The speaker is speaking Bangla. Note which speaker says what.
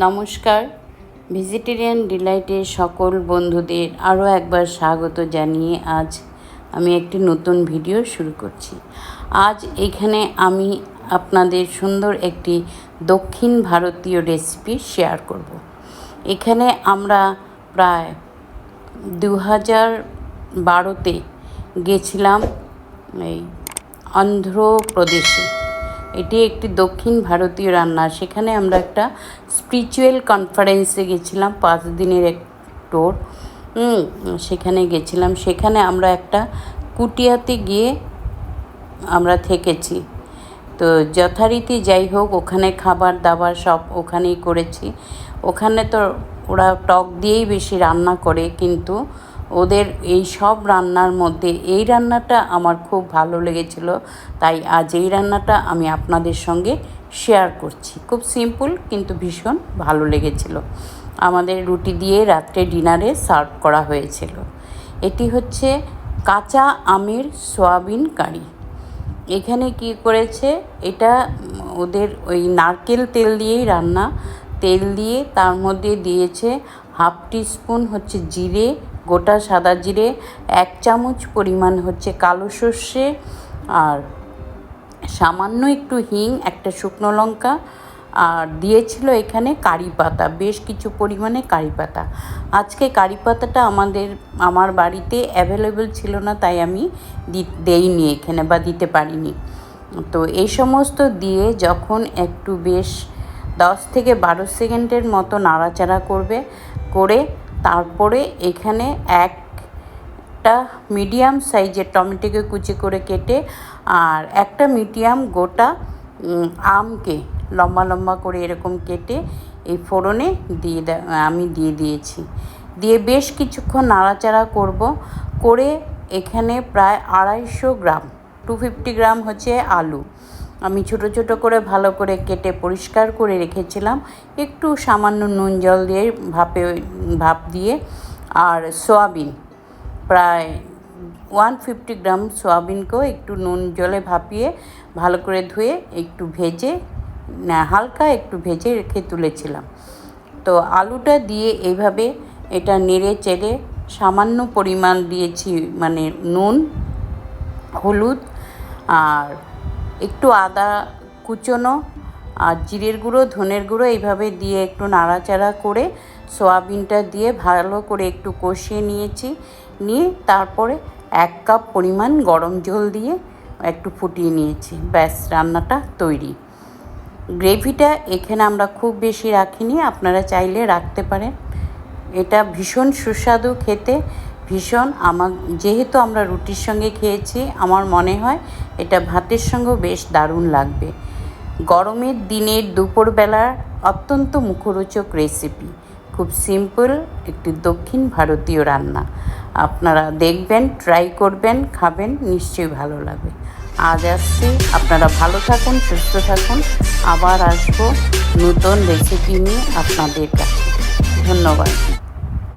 Speaker 1: নমস্কার। ভেজিটেরিয়ান ডিলাইটের সকল বন্ধুদের আরও একবার স্বাগত জানিয়ে আজ আমি একটি নতুন ভিডিও শুরু করছি। আজ এখানে আমি আপনাদের সুন্দর একটি দক্ষিণ ভারতীয় রেসিপি শেয়ার করব। এখানে আমরা প্রায় দু হাজার বারোতে গেছিলাম এই অন্ধ্রপ্রদেশে। এটি একটি দক্ষিণ ভারতীয় রান্না। সেখানে আমরা একটা স্পিরিচুয়াল কনফারেন্সে গেছিলাম, পাঁচ দিনের এক টোর সেখানে গেছিলাম। সেখানে আমরা একটা কুটিয়াতে গিয়ে আমরা থেকেছি। তো যথারীতি যাই হোক, ওখানে খাবার দাবার সব ওখানেই করেছি। ওখানে তো ওরা টক দিয়েই বেশি রান্না করে, কিন্তু ওদের এই সব রান্নার মধ্যে, এই রান্নাটা আমার খুব ভালো লেগেছিল। তাই আজ এই রান্নাটা আমি আপনাদের সঙ্গে শেয়ার করছি। খুব সিম্পল কিন্তু ভীষণ ভালো লেগেছিল। আমাদের রুটি দিয়ে রাত্রে ডিনারে সার্ভ করা হয়েছিল। এটি হচ্ছে কাঁচা আমের সয়াবিন কারি। এখানে কি করেছে, এটা ওদের ওই নারকেল তেল দিয়েই রান্না। তেল দিয়ে তার মধ্যে দিয়েছে হাফ টিস্পুন হচ্ছে জিরে গোটা সাদা জিরে, এক চামচ পরিমাণ হচ্ছে কালো সর্ষে আর সামান্য একটু হিং, একটা শুকনো লঙ্কা আর দিয়েছিল এখানে কারি পাতা, বেশ কিছু পরিমাণে কারি পাতা। আজকে কারি পাতাটা আমাদের, আমার বাড়িতে অ্যাভেলেবেল ছিল না, তাই আমি দেইনি এখানে বা দিতে পারিনি। তো এই সমস্ত দিয়ে যখন একটু বেশ দশ থেকে বারো সেকেন্ডের মতো নাড়াচাড়া করবে, করে তারপরে এখানে একটা মিডিয়াম সাইজের টমেটোকে কুচি করে কেটে আর একটা মিডিয়াম গোটা আমকে লম্বা লম্বা করে এরকম কেটে এই ফোড়নে দিয়ে আমি দিয়ে দিয়েছি। দিয়ে বেশ কিছুক্ষণ নাড়াচাড়া করব করে এখানে প্রায় আড়াইশো গ্রাম টু ফিফটি গ্রাম হচ্ছে আলু। আমি ছোট ছোট করে ভালো করে কেটে পরিষ্কার করে রেখেছিলাম। একটু সামান্য নুন জল দিয়ে ভাপে, ভাপ দিয়ে। আর সোয়াবিন, প্রায় ওয়ান ফিফটি গ্রাম সোয়াবিনকেও একটু নুন জলে ভাপিয়ে ভালো করে ধুয়ে একটু ভেজে হালকা একটু ভেজে রেখে তুলেছিলাম। তো আলুটা দিয়ে এইভাবে এটা নেড়ে চেড়ে সামান্য পরিমাণ দিয়েছি মানে নুন, হলুদ আর একটু আদা কুচোনো আর জিরের গুঁড়ো, ধনের গুঁড়ো এইভাবে দিয়ে একটু নাড়াচাড়া করে সোয়াবিনটা দিয়ে ভালো করে একটু কষিয়ে নিয়েছি। নিয়ে তারপরে এক কাপ পরিমাণ গরম জল দিয়ে একটু ফুটিয়ে নিয়েছি। ব্যাস, রান্নাটা তৈরি। গ্রেভিটা এখানে আমরা খুব বেশি রাখিনি, আপনারা চাইলে রাখতে পারেন। এটা ভীষণ সুস্বাদু খেতে। ভীষণ। আমার, যেহেতু আমরা রুটির সঙ্গে খেয়েছি, আমার মনে হয় এটা ভাতের সঙ্গেও বেশ দারুণ লাগবে। গরমের দিনের দুপুরবেলার অত্যন্ত মুখরোচক রেসিপি খুব সিম্পল একটি দক্ষিণ ভারতীয় রান্না। আপনারা দেখবেন ট্রাই করবেন, খাবেন, নিশ্চয়ই ভালো লাগবে। আজ আসছি, আপনারা ভালো থাকুন, সুস্থ থাকুন। আবার আসব নতুন রেসিপি নিয়ে আপনাদের কাছে। ধন্যবাদ।